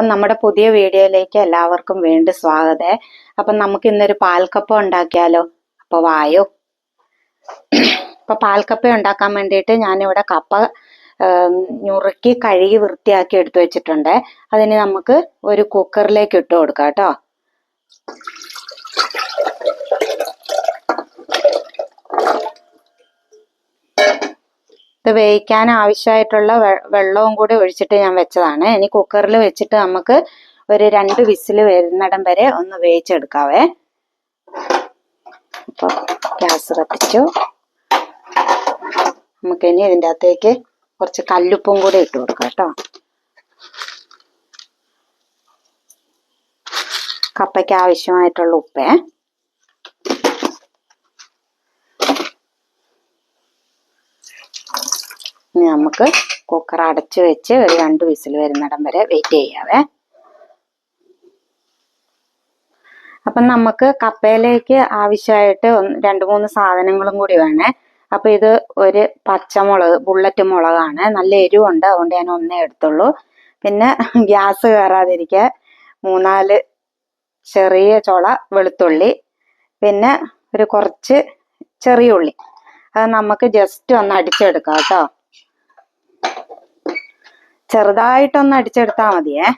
അപ്പം നമ്മുടെ പുതിയ വീഡിയോയിലേക്ക് എല്ലാവർക്കും വീണ്ടും സ്വാഗതം. അപ്പം നമുക്ക് ഇന്നൊരു പാൽക്കപ്പ ഉണ്ടാക്കിയാലോ? അപ്പോൾ വായോ. അപ്പം പാൽക്കപ്പ ഉണ്ടാക്കാൻ വേണ്ടിയിട്ട് ഞാനിവിടെ കപ്പ ഞുറുക്കി കഴുകി വൃത്തിയാക്കി എടുത്തു വെച്ചിട്ടുണ്ട്. അതിന് നമുക്ക് ഒരു കുക്കറിലേക്ക് ഇട്ട് കൊടുക്കാം കേട്ടോ. ഇത് വേവിക്കാൻ ആവശ്യമായിട്ടുള്ള വെള്ളവും കൂടി ഒഴിച്ചിട്ട് ഞാൻ വെച്ചതാണ്. ഇനി കുക്കറിൽ വെച്ചിട്ട് നമുക്ക് ഒരു രണ്ട് വിസിൽ വരുന്നിടം വരെ ഒന്ന് വേവിച്ചെടുക്കാവേ. അപ്പൊ ഗ്യാസ് കത്തിച്ചു. നമുക്കിനി ഇതിന്റെ അകത്തേക്ക് കുറച്ച് കല്ലുപ്പും കൂടി ഇട്ട് കൊടുക്കാം കേട്ടോ. കപ്പയ്ക്ക് ആവശ്യമായിട്ടുള്ള ഉപ്പേ. ഇനി നമുക്ക് കുക്കർ അടച്ചു വെച്ച് ഒരു രണ്ട് വിസിൽ വരുന്നിടം വരെ വെയിറ്റ് ചെയ്യാവേ. അപ്പം നമുക്ക് കപ്പയിലേക്ക് ആവശ്യമായിട്ട് രണ്ട് മൂന്ന് സാധനങ്ങളും കൂടി വേണേ. അപ്പൊ ഇത് ഒരു പച്ചമുളക് ബുള്ളറ്റ് മുളകാണ്. നല്ല എരിവുണ്ട് അതുകൊണ്ട് ഞാൻ ഒന്നേ എടുത്തുള്ളൂ. പിന്നെ ഗ്യാസ് കയറാതിരിക്കാൻ മൂന്നാൽ ചെറിയ ചുള വെളുത്തുള്ളി പിന്നെ ഒരു കുറച്ച് ചെറിയ ഉള്ളി. അത് നമുക്ക് ജസ്റ്റ് ഒന്ന് അടിച്ചെടുക്കാം കേട്ടോ. ചെറുതായിട്ടൊന്ന് അടിച്ചെടുത്താൽ മതിയേ.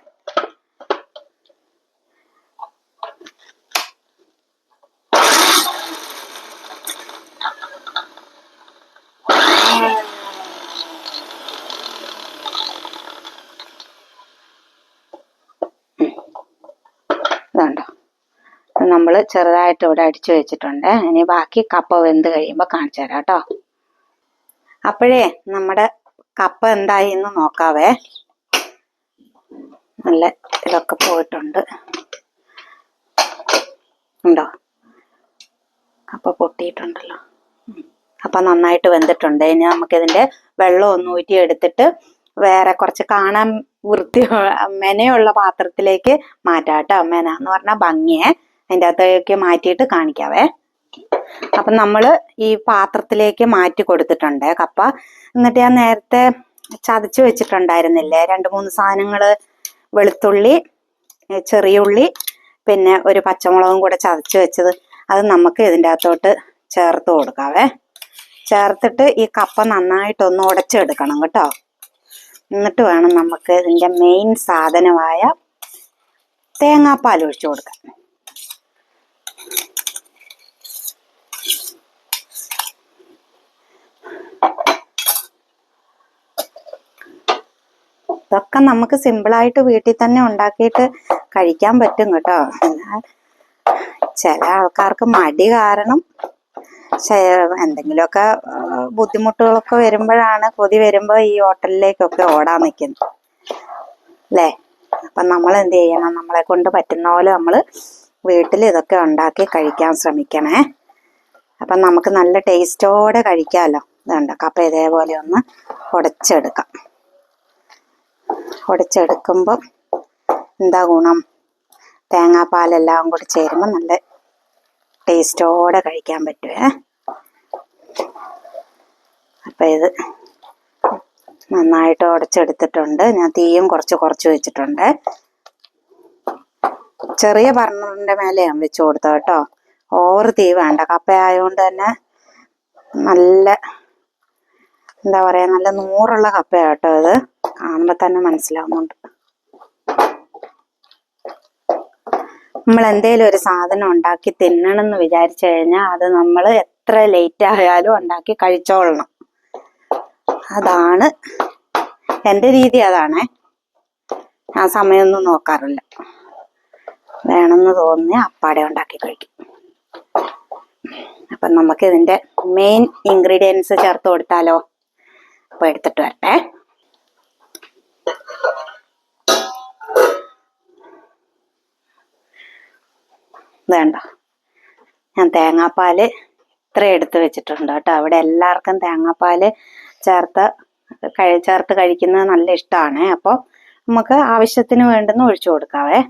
ഇതുണ്ടോ. നമ്മൾ ചെറുതായിട്ട് ഇവിടെ അടിച്ചു വെച്ചിട്ടുണ്ട്. ഇനി ബാക്കി കപ്പ വെന്ത് കഴിയുമ്പോൾ കാണിച്ചു തരാം കേട്ടോ. അപ്പോഴേ നമ്മുടെ കപ്പ എന്തായി എന്ന് നോക്കാവേ. നല്ല ഇതൊക്കെ പോയിട്ടുണ്ട്. ഉണ്ടോ? കപ്പ പൊട്ടിയിട്ടുണ്ടല്ലോ. അപ്പൊ നന്നായിട്ട് വെന്തിട്ടുണ്ട്. ഇനി നമുക്കിതിന്റെ വെള്ളം ഒന്ന് ഊറ്റി എടുത്തിട്ട് വേറെ കുറച്ച് കാണാൻ വൃത്തി മെനയുള്ള പാത്രത്തിലേക്ക് മാറ്റാട്ടോ മെന എന്ന് പറഞ്ഞാൽ ഭംഗിയെ. അതിന്റെ അകത്തേക്ക് മാറ്റിയിട്ട് കാണിക്കാവേ. അപ്പം നമ്മൾ ഈ പാത്രത്തിലേക്ക് മാറ്റി കൊടുത്തിട്ടുണ്ട്. കപ്പ എന്നിട്ട് ഞാൻ നേരത്തെ ചതച്ച് വെച്ചിട്ടുണ്ടായിരുന്നില്ലേ? രണ്ട് മൂന്ന് സാധനങ്ങൾ വെളുത്തുള്ളി ചെറിയ ചെറിയുള്ളി പിന്നെ ഒരു പച്ചമുളകും കൂടെ ചതച്ച് വെച്ചത് അത് നമുക്ക് ഇതിന്റെ അകത്തോട്ട് ചേർത്ത് കൊടുക്കാവേ. ചേർത്തിട്ട് ഈ കപ്പ നന്നായിട്ടൊന്ന് ഉടച്ചെടുക്കണം കേട്ടോ. എന്നിട്ട് വേണം നമുക്ക് ഇതിന്റെ മെയിൻ സാധനമായ തേങ്ങാപ്പാൽ ഒഴിച്ചു കൊടുക്കാൻ. ഇതൊക്കെ നമുക്ക് സിമ്പിളായിട്ട് വീട്ടിൽ തന്നെ ഉണ്ടാക്കിയിട്ട് കഴിക്കാൻ പറ്റും കേട്ടോ. എന്നാൽ ചില ആൾക്കാർക്ക് മടി കാരണം എന്തെങ്കിലുമൊക്കെ ബുദ്ധിമുട്ടുകളൊക്കെ വരുമ്പോഴാണ് കൊതി വരുമ്പോൾ ഈ ഹോട്ടലിലേക്കൊക്കെ ഓടാൻ നിൽക്കുന്നത് അല്ലേ? അപ്പം നമ്മൾ എന്ത് ചെയ്യണം? നമ്മളെ കൊണ്ട് പറ്റുന്ന പോലെ നമ്മൾ വീട്ടിൽ ഇതൊക്കെ ഉണ്ടാക്കി കഴിക്കാൻ ശ്രമിക്കണേ. അപ്പം നമുക്ക് നല്ല ടേസ്റ്റോടെ കഴിക്കാമല്ലോ ഇതുണ്ട്. കപ്പ ഇതേപോലെ ഒന്ന് ഉടച്ചെടുക്കാം. ഉടച്ചെടുക്കുമ്പം എന്താ ഗുണം? തേങ്ങാപ്പാലെല്ലാം കൂടി ചേരുമ്പോൾ നല്ല ടേസ്റ്റോടെ കഴിക്കാൻ പറ്റുമേ അപ്പം ഇത് നന്നായിട്ട് ഉടച്ചെടുത്തിട്ടുണ്ട്. ഞാൻ തീയും കുറച്ച് കുറച്ച് വെച്ചിട്ടുണ്ട്. ചെറിയ ബർണറിന്റെ മേലെ ഞാൻ വെച്ച് കൊടുത്തു കേട്ടോ. ഓവർ തീ വേണ്ട. കപ്പ ആയതുകൊണ്ട് തന്നെ നല്ല എന്താ പറയുക നല്ല നൂറുള്ള കപ്പയാട്ടോ ഇത്. കാണുമ്പോൾ തന്നെ മനസ്സിലാവുന്നുണ്ട്. നമ്മൾ എന്തെങ്കിലും ഒരു സാധനം ഉണ്ടാക്കി തിന്നണം എന്ന് വിചാരിച്ചു കഴിഞ്ഞാൽ അത് നമ്മൾ എത്ര ലേറ്റ് ആയാലും ഉണ്ടാക്കി കഴിച്ചോളണം. അതാണ് എന്റെ രീതി അതാണേ. ഞാൻ സമയമൊന്നും നോക്കാറില്ല. വേണമെന്ന് തോന്നിയ അപ്പാടെ ഉണ്ടാക്കി കഴിക്കും. അപ്പം നമുക്ക് ഇതിന്റെ മെയിൻ ഇൻഗ്രീഡിയൻസ് ചേർത്ത് കൊടുത്താലോ? അപ്പോൾ എടുത്തിട്ട് വരട്ടെ. വേണ്ട. ഞാൻ തേങ്ങാപ്പാൽ ഇത്ര എടുത്ത് വെച്ചിട്ടുണ്ട് കേട്ടോ. അവിടെ എല്ലാവർക്കും തേങ്ങാപ്പാൽ ചേർത്ത് കഴി ചേർത്ത് കഴിക്കുന്നത് നല്ല ഇഷ്ടമാണ്. അപ്പോൾ നമുക്ക് ആവശ്യത്തിന് വേണ്ടുന്ന ഒഴിച്ചു കൊടുക്കാവേ.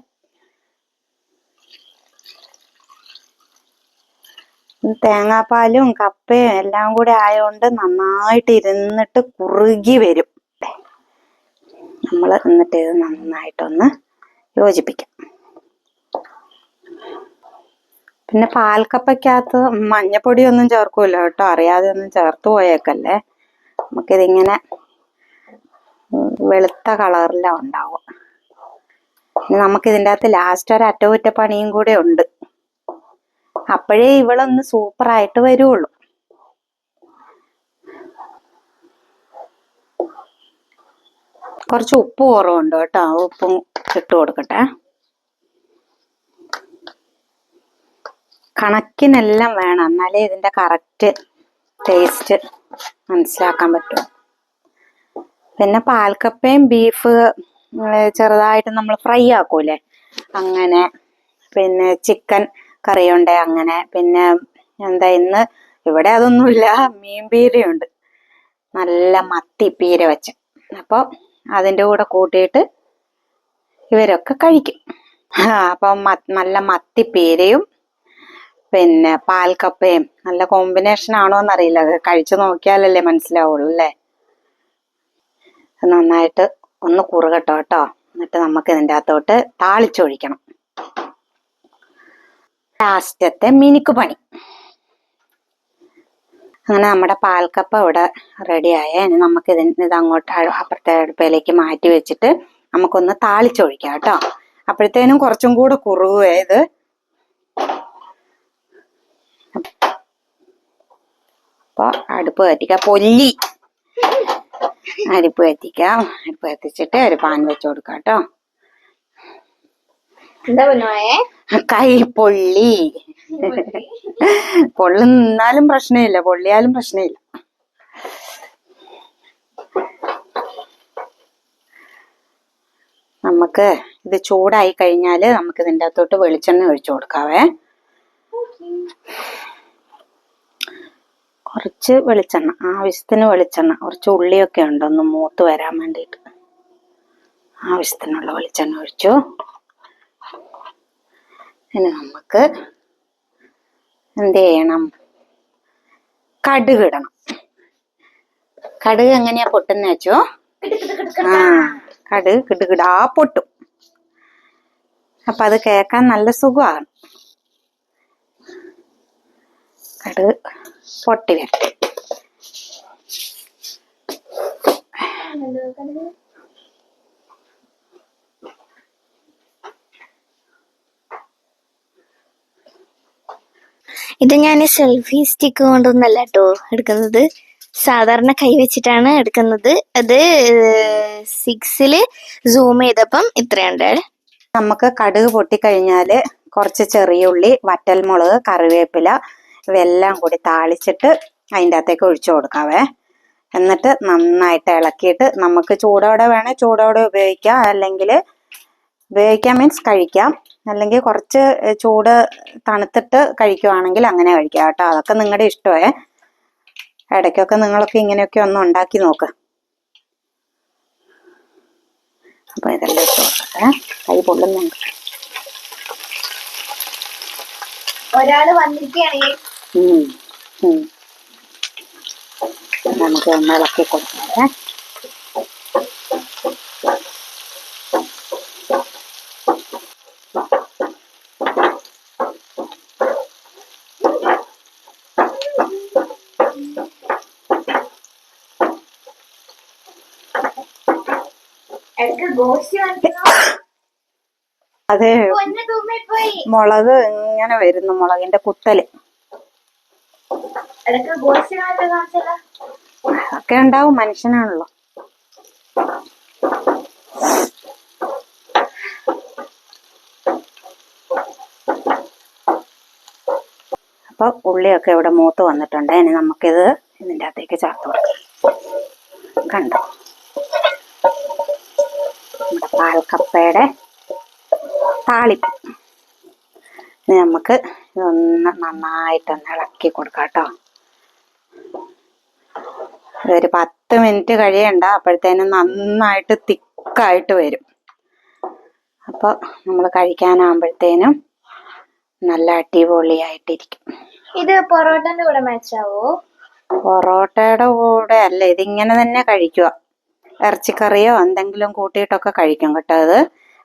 തേങ്ങാപ്പാലും കപ്പയും എല്ലാം കൂടെ ആയതുകൊണ്ട് നന്നായിട്ട് ഇരുന്നിട്ട് കുറുകി വരും. നമ്മൾ എന്നിട്ട് ഇത് നന്നായിട്ടൊന്ന് യോജിപ്പിക്കാം. പിന്നെ പാൽക്കപ്പയ്ക്കകത്ത് മഞ്ഞപ്പൊടിയൊന്നും ചേർക്കൂല കേട്ടോ. അറിയാതെ ഒന്നും ചേർത്ത് പോയേക്കല്ലേ. നമുക്കിതിങ്ങനെ വെളുത്ത കളറിലാണ് ഉണ്ടാവുക. നമുക്കിതിന്റെ അകത്ത് ലാസ്റ്റ് ഒരു അറ്റകുറ്റപ്പണിയും കൂടെ ഉണ്ട്. അപ്പോഴേ ഇവളൊന്ന് സൂപ്പറായിട്ട് വരുള്ളൂ കുറച്ച് ഉപ്പ് കുറവുണ്ട് കേട്ടോ. ഉപ്പും ഇട്ട് കൊടുക്കട്ടെ. കണക്കിനെല്ലാം വേണം. എന്നാലേ ഇതിന്റെ കറക്റ്റ് ടേസ്റ്റ് മനസ്സിലാക്കാൻ പറ്റും. പിന്നെ പാൽക്കപ്പയും ബീഫ് ചെറുതായിട്ട് നമ്മൾ ഫ്രൈ ആക്കൂലേ? അങ്ങനെ പിന്നെ ചിക്കൻ കറിയുണ്ട് അങ്ങനെ. പിന്നെ എന്താ ഇന്ന് ഇവിടെ അതൊന്നുമില്ല മീൻ പീരയുണ്ട്. നല്ല മത്തി പീര വെച്ച്. അപ്പോൾ അതിന്റെ കൂടെ കൂട്ടിയിട്ട് ഇവരൊക്കെ കഴിക്കും. അപ്പം മത്തി നല്ല മത്തിപ്പീരയും പിന്നെ പാൽക്കപ്പയും നല്ല കോമ്പിനേഷൻ ആണോ എന്നറിയില്ല അത് കഴിച്ചു നോക്കിയാലല്ലേ മനസ്സിലാവുള്ളൂ അല്ലേ? നന്നായിട്ട് ഒന്ന് കുറുകട്ടോ കേട്ടോ എന്നിട്ട് നമുക്ക് ഇതിന്റെ അകത്തോട്ട് താളിച്ചൊഴിക്കണം. ലാസ്റ്റത്തെ മിനിക്ക് പണി. അങ്ങനെ നമ്മുടെ പാൽക്കപ്പ ഇവിടെ റെഡിയായ. ഇനി നമുക്ക് ഇതിന് ഇത് അങ്ങോട്ട് അപ്പുറത്തെ അടുപ്പയിലേക്ക് മാറ്റി വെച്ചിട്ട് നമുക്കൊന്ന് താളിച്ചൊഴിക്കാം കേട്ടോ അപ്പോഴത്തേനും കുറച്ചും കൂടെ കുറുകുവേ ഇത്. അപ്പൊ അടുപ്പ് കത്തിക്കാം പൊല്ലി. അടുപ്പ് കത്തിക്കാം അടുപ്പ് കത്തിച്ചിട്ട് ഒരു പാൻ വെച്ച് കൊടുക്കാം കേട്ടോ. എന്താ പൊന്നുവായേ കൈ പൊള്ളി പൊള്ളി നിന്നാലും പ്രശ്നമില്ല. പൊള്ളിയാലും പ്രശ്നമില്ല. നമുക്ക് ഇത് ചൂടായി കഴിഞ്ഞാൽ നമുക്ക് ഇതിന്റെ അകത്തോട്ട് വെളിച്ചെണ്ണ ഒഴിച്ചു കൊടുക്കാവേ. കുറച്ച് വെളിച്ചെണ്ണ ആവശ്യത്തിന് വെളിച്ചെണ്ണ കുറച്ച് ഉള്ളിയൊക്കെ ഉണ്ട് ഒന്ന് മൂത്ത് വരാൻ വേണ്ടിയിട്ട്. ആവശ്യത്തിനുള്ള വെളിച്ചെണ്ണ ഒഴിച്ചു. ഇനി നമുക്ക് എന്ത് ചെയ്യണം? കടുക് ഇടണം. കടുക് എങ്ങനെയാ പൊട്ടുന്ന വെച്ചോ? ആ കടുക് കിടുകിടാ പൊട്ടും. അപ്പൊ അത് കേൾക്കാൻ നല്ല സുഖമാണ് കടുക് പൊട്ടി വരട്ടെ ഇത് ഞാൻ സെൽഫി സ്റ്റിക്ക് കൊണ്ടൊന്നല്ല കേട്ടോ എടുക്കുന്നത്. സാധാരണ കൈ വെച്ചിട്ടാണ് എടുക്കുന്നത്. അത് സിക്സിൽ സൂം ചെയ്തപ്പം ഇത്രയുണ്ട്. നമുക്ക് കടുക് പൊട്ടിക്കഴിഞ്ഞാൽ കുറച്ച് ചെറിയ ഉള്ളി വറ്റൽമുളക് കറിവേപ്പില ഇവയെല്ലാം കൂടി താളിച്ചിട്ട് അതിന്റെ അകത്തേക്ക് ഒഴിച്ചു കൊടുക്കാവേ. എന്നിട്ട് നന്നായിട്ട് ഇളക്കിയിട്ട് നമുക്ക് ചൂടോടെ വേണേൽ ചൂടോടെ ഉപയോഗിക്കാം. അല്ലെങ്കിൽ ഉപയോഗിക്കാം മീൻസ് കഴിക്കാം. അല്ലെങ്കിൽ കുറച്ച് ചൂട് തണുത്തിട്ട് കഴിക്കുവാണെങ്കിൽ അങ്ങനെ കഴിക്കാം കേട്ടോ. അതൊക്കെ നിങ്ങളുടെ ഇഷ്ടമേ. ഇടയ്ക്കൊക്കെ നിങ്ങളൊക്കെ ഇങ്ങനെയൊക്കെ ഒന്ന് ഉണ്ടാക്കി നോക്ക്. അപ്പൊ ഇതെല്ലാം ഇട്ട് കൊടുക്കട്ടെ. കൈ പൊള്ളുന്നുണ്ട്. ഒരാൾ വന്നിരിക്കുകയാണെങ്കിൽ. നമുക്ക് ഒന്ന് ഇളക്കി കൊടുക്കാം അത്. മുളക് ഇങ്ങനെ വരുന്നു മുളകിന്റെ കുത്തൽ. ഒക്കെ ഉണ്ടാവും മനുഷ്യനാണല്ലോ. അപ്പൊ ഉള്ളിയൊക്കെ ഇവിടെ മൂത്ത് വന്നിട്ടുണ്ട്. ഇനി നമുക്കിത് ഇതിന്റെ അകത്തേക്ക് ചേർത്ത് കൊടുക്കാം. കണ്ടോ? നമ്മുടെ പാൽക്കപ്പയുടെ താളിപ്പ്. ഇനി നമുക്ക് ഇതൊന്ന് നന്നായിട്ടൊന്ന് ഇളക്കി കൊടുക്കാം കേട്ടോ. ഒരു പത്ത് മിനിറ്റ് കഴിയണ്ട അപ്പോഴത്തേനും നന്നായിട്ട് തിക്കായിട്ട് വരും. അപ്പോൾ നമ്മൾ കഴിക്കാനാകുമ്പോഴത്തേനും നല്ല അടിപൊളിയായിട്ടിരിക്കും. ഇത് പൊറോട്ടന്റെ കൂടെ മാച്ച് ആവോ? പൊറോട്ടയുടെ കൂടെ അല്ല ഇതിങ്ങനെ തന്നെ കഴിക്കുക. ഇറച്ചിക്കറിയോ എന്തെങ്കിലും കൂട്ടിയിട്ടൊക്കെ കഴിക്കും കേട്ടോ അത്.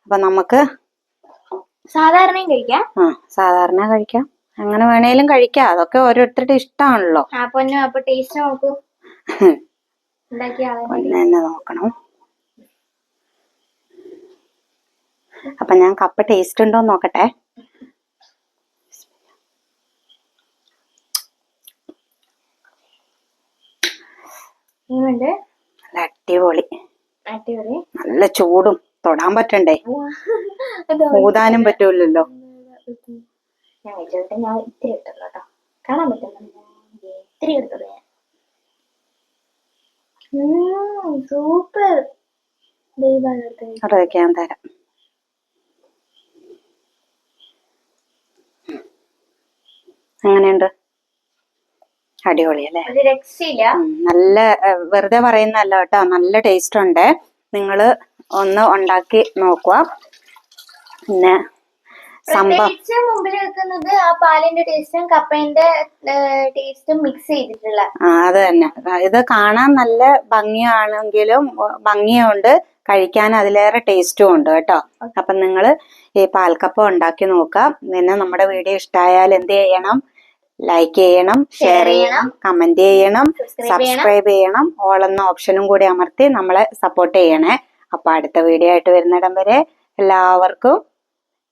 അപ്പൊ നമുക്ക് സാധാരണ കഴിക്കാം? ആ സാധാരണ കഴിക്കാം. അങ്ങനെ വേണേലും കഴിക്കാം. അതൊക്കെ ഓരോരുത്തരുടെ ഇഷ്ടമാണല്ലോ അപ്പൊ ടേസ്റ്റ് നോക്കൂ. ഒന്ന് തന്നെ നോക്കണം. അപ്പൊ ഞാൻ കപ്പ ടേസ്റ്റ് ഉണ്ടോ നോക്കട്ടെ. നല്ല അടിപൊളി. നല്ല ചൂടും. തൊടാൻ പറ്റണ്ടേ? ഊതാനും പറ്റൂലല്ലോ. ഞാൻ ഞാൻ ഇത്തിരി എടുത്തുള്ളൂ കേട്ടോ. കാണാൻ പറ്റുന്നു ഇത്തിരി എടുത്തുള്ളൂ ഞാൻ സൂപ്പർ. ഞാൻ തരാം. എങ്ങനെയുണ്ട്? അടിപൊളി അല്ലേ? നല്ല വെറുതെ പറയുന്നല്ല കേട്ടോ. നല്ല ടേസ്റ്റ് ഉണ്ട്. നിങ്ങൾ ഒന്ന് ഉണ്ടാക്കി നോക്കുക. പിന്നെ പ്രത്യേകിച്ച് മുമ്പിൽ വെക്കുന്നത് ആ പാലിന്റെ ടേസ്റ്റും കപ്പേന്റെ ടേസ്റ്റും മിക്സ് ചെയ്തിട്ടുള്ള ആ അത് തന്നെ. ഇത് കാണാൻ നല്ല ഭംഗിയാണെങ്കിലും ഭംഗിയുണ്ട്. കഴിക്കാൻ അതിലേറെ ടേസ്റ്റും ഉണ്ട് കേട്ടോ. അപ്പൊ നിങ്ങൾ ഈ പാൽക്കപ്പം ഉണ്ടാക്കി നോക്കാം പിന്നെ നമ്മുടെ വീഡിയോ ഇഷ്ടമായാൽ എന്ത് ചെയ്യണം? ലൈക്ക് ചെയ്യണം ഷെയർ ചെയ്യണം കമന്റ് ചെയ്യണം ചെയ്യണം. സബ്സ്ക്രൈബ് ചെയ്യണം. ഓൾ എന്ന ഓപ്ഷനും കൂടി അമർത്തി നമ്മളെ സപ്പോർട്ട് ചെയ്യണേ. അപ്പൊ അടുത്ത വീഡിയോ ആയിട്ട് വരുന്നിടം വരെ എല്ലാവർക്കും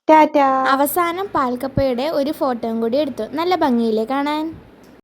ടാറ്റാ. അവസാനം പാൽക്കപ്പയുടെ ഒരു ഫോട്ടോയും കൂടി എടുത്തു. നല്ല ഭംഗിയില്ലേ കാണാൻ?